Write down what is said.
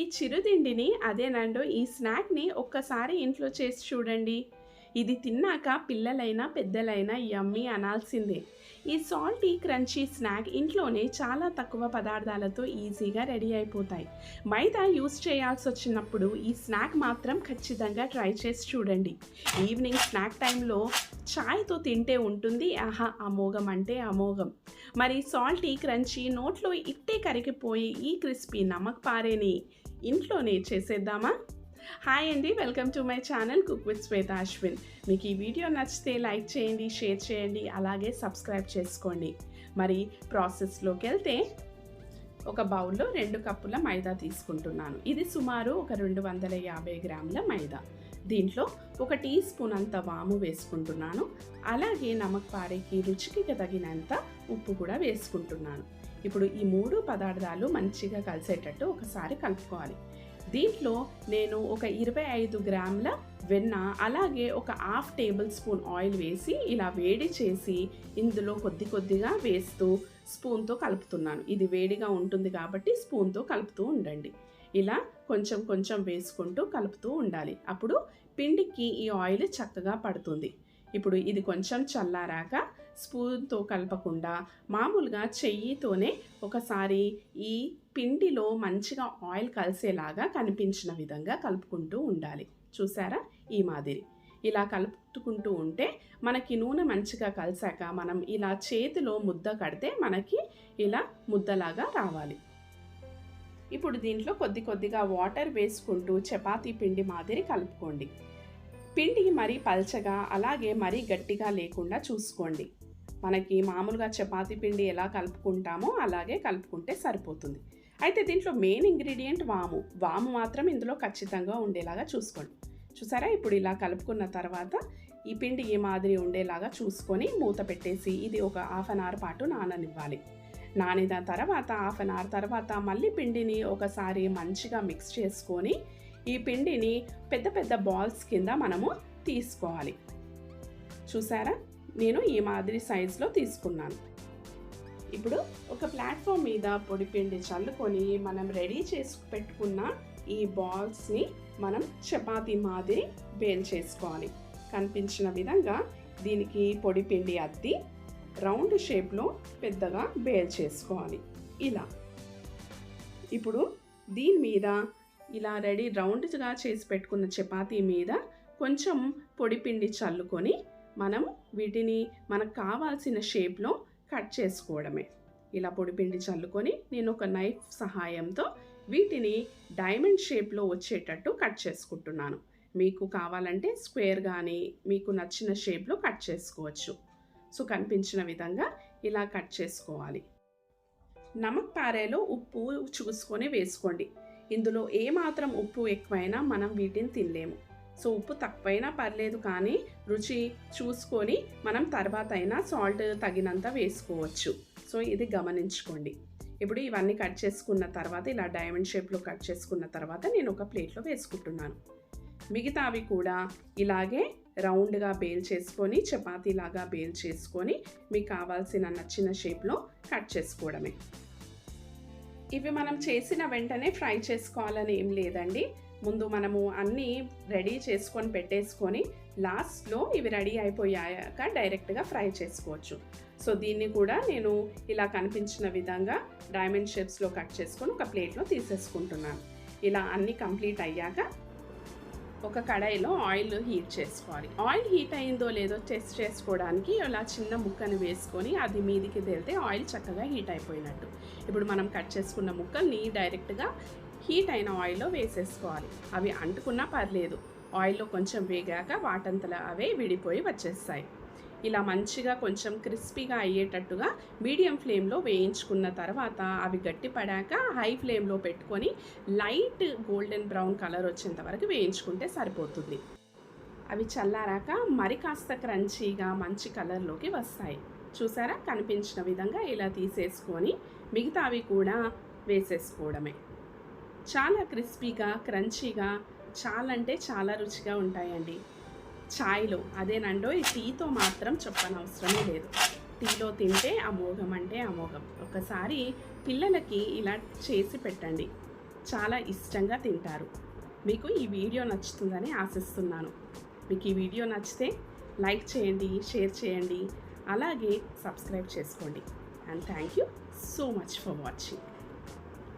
ఈ చిరుతిండిని అదేనండో ఈ స్నాక్ని ఒక్కసారి ఇంట్లో చేసి చూడండి. ఇది తిన్నాక పిల్లలైనా పెద్దలైనా యమ్మీ అనాల్సిందే. ఈ సాల్టీ క్రంచీ స్నాక్ ఇంట్లోనే చాలా తక్కువ పదార్థాలతో ఈజీగా రెడీ అయిపోతాయి. మైదా యూస్ చేయాల్సి వచ్చినప్పుడు ఈ స్నాక్ మాత్రం ఖచ్చితంగా ట్రై చేసి చూడండి. ఈవినింగ్ స్నాక్ టైంలో చాయ్తో తింటే ఉంటుంది. ఆహా అమోఘం అంటే అమోఘం. మరి సాల్టీ క్రంచీ నోట్లో ఇట్టే కరిగిపోయి ఈ క్రిస్పీ నమక్ పారేని ఇంట్లోనే చేసేద్దామా? హాయ్ అండి welcome to my channel cook with Shweta Ashwin మీకు ఈ వీడియో నచ్చితే లైక్ చేయండి షేర్ చేయండి అలాగే సబ్స్క్రైబ్ చేసుకోండి. మరి ప్రాసెస్లోకి వెళ్తే ఒక బౌల్లో రెండు కప్పుల మైదా తీసుకుంటున్నాను. ఇది సుమారు ఒక రెండు వందల యాభై గ్రాముల మైదా. దీంట్లో ఒక టీ స్పూన్ అంత వాము వేసుకుంటున్నాను. అలాగే నమక్ పారేకి రుచికి తగినంత ఉప్పు కూడా వేసుకుంటున్నాను. ఇప్పుడు ఈ మూడు పదార్థాలు మంచిగా కలిసేటట్టు ఒకసారి కలుపుకోవాలి. దీంట్లో నేను ఒక ఇరవై ఐదు గ్రాముల వెన్న అలాగే ఒక హాఫ్ టేబుల్ స్పూన్ ఆయిల్ వేసి ఇలా వేడి చేసి ఇందులో కొద్ది కొద్దిగా వేస్తూ స్పూన్తో కలుపుతున్నాను. ఇది వేడిగా ఉంటుంది కాబట్టి స్పూన్తో కలుపుతూ ఉండండి. ఇలా కొంచెం కొంచెం వేసుకుంటూ కలుపుతూ ఉండాలి. అప్పుడు పిండికి ఈ ఆయిల్ చక్కగా పడుతుంది. ఇప్పుడు ఇది కొంచెం చల్లారాక స్పూన్తో కలపకుండా మామూలుగా చెయ్యితోనే ఒకసారి ఈ పిండిలో మంచిగా ఆయిల్ కలిసేలాగా కనిపించిన విధంగా కలుపుకుంటూ ఉండాలి. చూసారా? ఈ మాదిరి. ఇలా కలుపుకుంటూ ఉంటే మనకి నూనె మంచిగా కలిసాక మనం ఇలా చేతిలో ముద్ద కడితే మనకి ఇలా ముద్దలాగా రావాలి. ఇప్పుడు దీంట్లో కొద్ది కొద్దిగా వాటర్ వేసుకుంటూ చపాతీ పిండి మాదిరి కలుపుకోండి. పిండి మరీ పల్చగా అలాగే మరీ గట్టిగా లేకుండా చూసుకోండి. మనకి మామూలుగా చపాతీ పిండి ఎలా కలుపుకుంటామో అలాగే కలుపుకుంటే సరిపోతుంది. అయితే దీంట్లో మెయిన్ ఇంగ్రీడియంట్ వాము. వాము మాత్రం ఇందులో ఖచ్చితంగా ఉండేలాగా చూసుకోండి. చూసారా? ఇప్పుడు ఇలా కలుపుకున్న తర్వాత ఈ పిండి ఈ మాదిరి ఉండేలాగా చూసుకొని మూత పెట్టేసి ఇది ఒక హాఫ్ అన్ అవర్ పాటు నాననివ్వాలి. నానిన తర్వాత హాఫ్ అన్ అవర్ తర్వాత మళ్ళీ పిండిని ఒకసారి మంచిగా మిక్స్ చేసుకొని ఈ పిండిని పెద్ద పెద్ద బాల్స్ కింద మనము తీసుకోవాలి. చూసారా? నేను ఈ మాదిరి సైజులో తీసుకున్నాను. ఇప్పుడు ఒక ప్లాట్ఫామ్ మీద పొడి పిండి చల్లుకొని మనం రెడీ చేసి పెట్టుకున్న ఈ బాల్స్ని మనం చపాతీ మాదిరి బేల్ చేసుకోవాలి. కనిపించిన విధంగా దీనికి పొడి పిండి అద్ది రౌండ్ షేప్లో పెద్దగా బేల్ చేసుకోవాలి. ఇలా. ఇప్పుడు దీని మీద ఇలా రెడీ రౌండ్గా చేసి పెట్టుకున్న చపాతీ మీద కొంచెం పొడి పిండి చల్లుకొని మనం వీటిని మనకు కావాల్సిన షేప్లో కట్ చేసుకోవడమే. ఇలా పొడిపిండి చల్లుకొని నేను ఒక నైఫ్ సహాయంతో వీటిని డైమండ్ షేప్లో వచ్చేటట్టు కట్ చేసుకుంటున్నాను. మీకు కావాలంటే స్క్వేర్ కానీ మీకు నచ్చిన షేప్లో కట్ చేసుకోవచ్చు. సో కనిపించిన విధంగా ఇలా కట్ చేసుకోవాలి. నమక్ పారేలో ఉప్పు చూసుకొని వేసుకోండి. ఇందులో ఏమాత్రం ఉప్పు ఎక్కువైనా మనం వీటిని తినలేము. సో ఉప్పు తక్కువైనా పర్లేదు కానీ రుచి చూసుకొని మనం తర్వాత అయినా సాల్ట్ తగినంత వేసుకోవచ్చు. సో ఇది గమనించుకోండి. ఇప్పుడు ఇవన్నీ కట్ చేసుకున్న తర్వాత ఇలా డైమండ్ షేప్లో కట్ చేసుకున్న తర్వాత నేను ఒక ప్లేట్లో వేసుకుంటున్నాను. మిగతావి కూడా ఇలాగే రౌండ్గా బేల్ చేసుకొని చపాతీలాగా బేల్ చేసుకొని మీకు కావాల్సిన నచ్చిన షేప్లో కట్ చేసుకోవడమే. ఇవి మనం చేసిన వెంటనే ఫ్రై చేసుకోవాలని ఏం లేదండి. ముందు మనము అన్నీ రెడీ చేసుకొని పెట్టేసుకొని లాస్ట్లో ఇవి రెడీ అయిపోయాక డైరెక్ట్గా ఫ్రై చేసుకోవచ్చు. సో దీన్ని కూడా నేను ఇలా కనిపించిన విధంగా డైమండ్ షేప్స్లో కట్ చేసుకొని ఒక ప్లేట్లో తీసేసుకుంటున్నాను. ఇలా అన్నీ కంప్లీట్ అయ్యాక ఒక కడాయిలో ఆయిల్ హీట్ చేసుకోవాలి. ఆయిల్ హీట్ అయిందో లేదో టెస్ట్ చేసుకోవడానికి ఇలా చిన్న ముక్కను వేసుకొని అది మీదికి తేలితే ఆయిల్ చక్కగా హీట్ అయిపోయినట్టు. ఇప్పుడు మనం కట్ చేసుకున్న ముక్కల్ని డైరెక్ట్గా హీట్ అయిన ఆయిల్లో వేసేసుకోవాలి. అవి అంటుకున్నా పర్లేదు. ఆయిల్లో కొంచెం వేగాక వాటంతలా అవే విడిపోయి వచ్చేస్తాయి. ఇలా మంచిగా కొంచెం క్రిస్పీగా అయ్యేటట్టుగా మీడియం ఫ్లేమ్లో వేయించుకున్న తర్వాత అవి గట్టిపడాక హై ఫ్లేమ్లో పెట్టుకొని లైట్ గోల్డెన్ బ్రౌన్ కలర్ వచ్చేంత వరకు వేయించుకుంటే సరిపోతుంది. అవి చల్లారాక మరి కాస్త క్రంచీగా మంచి కలర్లోకి వస్తాయి. చూసారా? కనిపించిన విధంగా ఇలా తీసేసుకొని మిగతావి కూడా వేసేసుకోవడమే. చాలా క్రిస్పీగా క్రంచీగా చాలా అంటే చాలా రుచిగా ఉంటాయండి. ఛాయ్లో అదేనండో ఈ టీతో మాత్రం చెప్పనవసరమే లేదు. టీలో తింటే అమోఘం అంటే అమోఘం. ఒకసారి పిల్లలకి ఇలా చేసి పెట్టండి. చాలా ఇష్టంగా తింటారు. మీకు ఈ వీడియో నచ్చుతుందని ఆశిస్తున్నాను. మీకు ఈ వీడియో నచ్చితే లైక్ చేయండి షేర్ చేయండి. అలాగే సబ్స్క్రైబ్ చేసుకోండి. And thank you so much for watching.